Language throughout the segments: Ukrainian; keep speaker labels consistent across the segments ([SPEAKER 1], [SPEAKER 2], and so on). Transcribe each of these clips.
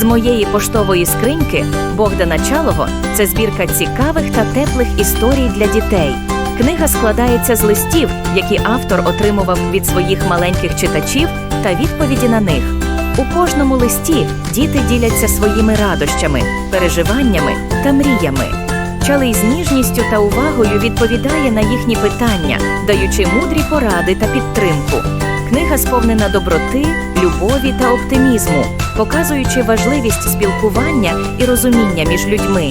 [SPEAKER 1] З моєї поштової скриньки Богдана Чалого це збірка цікавих та теплих історій для дітей. Книга складається з листів, які автор отримував від своїх маленьких читачів та відповіді на них. У кожному листі діти діляться своїми радощами, переживаннями та мріями. Чалий з ніжністю та увагою відповідає на їхні питання, даючи мудрі поради та підтримку. Книга сповнена доброти, любові та оптимізму, показуючи важливість спілкування і розуміння між людьми.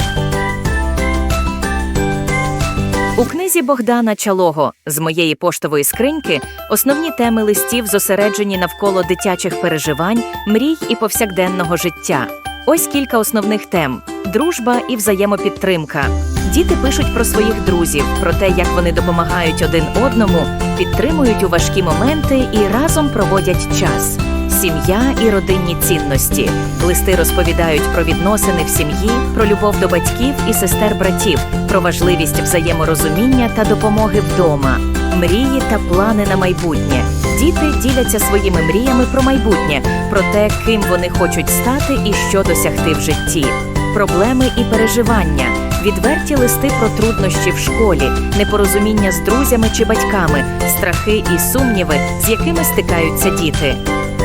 [SPEAKER 1] У книзі Богдана Чалого з моєї поштової скриньки основні теми листів зосереджені навколо дитячих переживань, мрій і повсякденного життя. Ось кілька основних тем: дружба і взаємопідтримка. Діти пишуть про своїх друзів, про те, як вони допомагають один одному, підтримують у важкі моменти і разом проводять час. Сім'я і родинні цінності. Листи розповідають про відносини в сім'ї, про любов до батьків і сестер братів, про важливість взаєморозуміння та допомоги вдома, мрії та плани на майбутнє. Діти діляться своїми мріями про майбутнє, про те, ким вони хочуть стати і що досягти в житті. Проблеми і переживання, відверті листи про труднощі в школі, непорозуміння з друзями чи батьками, страхи і сумніви, з якими стикаються діти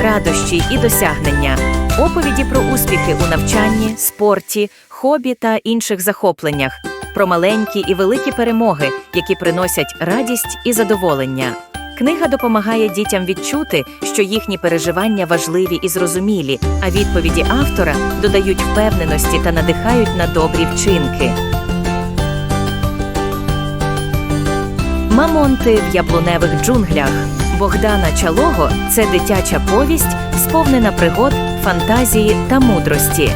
[SPEAKER 1] радощі і досягнення, оповіді про успіхи у навчанні, спорті, хобі та інших захопленнях, про маленькі і великі перемоги, які приносять радість і задоволення. Книга допомагає дітям відчути, що їхні переживання важливі і зрозумілі, а відповіді автора додають впевненості та надихають на добрі вчинки. Мамонти в яблуневих джунглях Богдана Чалого це дитяча повість, сповнена пригод, фантазії та мудрості.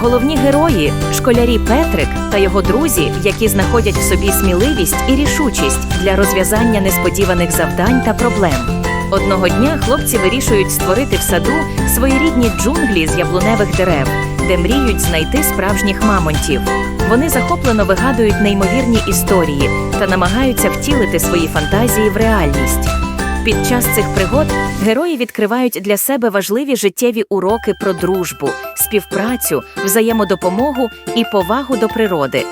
[SPEAKER 1] Головні герої школярі Петрик та його друзі, які знаходять в собі сміливість і рішучість для розв'язання несподіваних завдань та проблем. Одного дня хлопці вирішують створити в саду своєрідні джунглі з яблуневих дерев, де мріють знайти справжніх мамонтів. Вони захоплено вигадують неймовірні історії та намагаються втілити свої фантазії в реальність. Під час цих пригод герої відкривають для себе важливі життєві уроки про дружбу, співпрацю, взаємодопомогу і повагу до природи.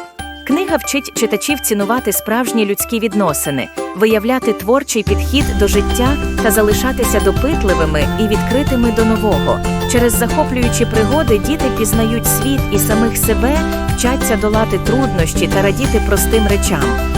[SPEAKER 1] Книга вчить читачів цінувати справжні людські відносини, виявляти творчий підхід до життя та залишатися допитливими і відкритими до нового. Через захоплюючі пригоди діти пізнають світ і самих себе, вчаться долати труднощі та радіти простим речам.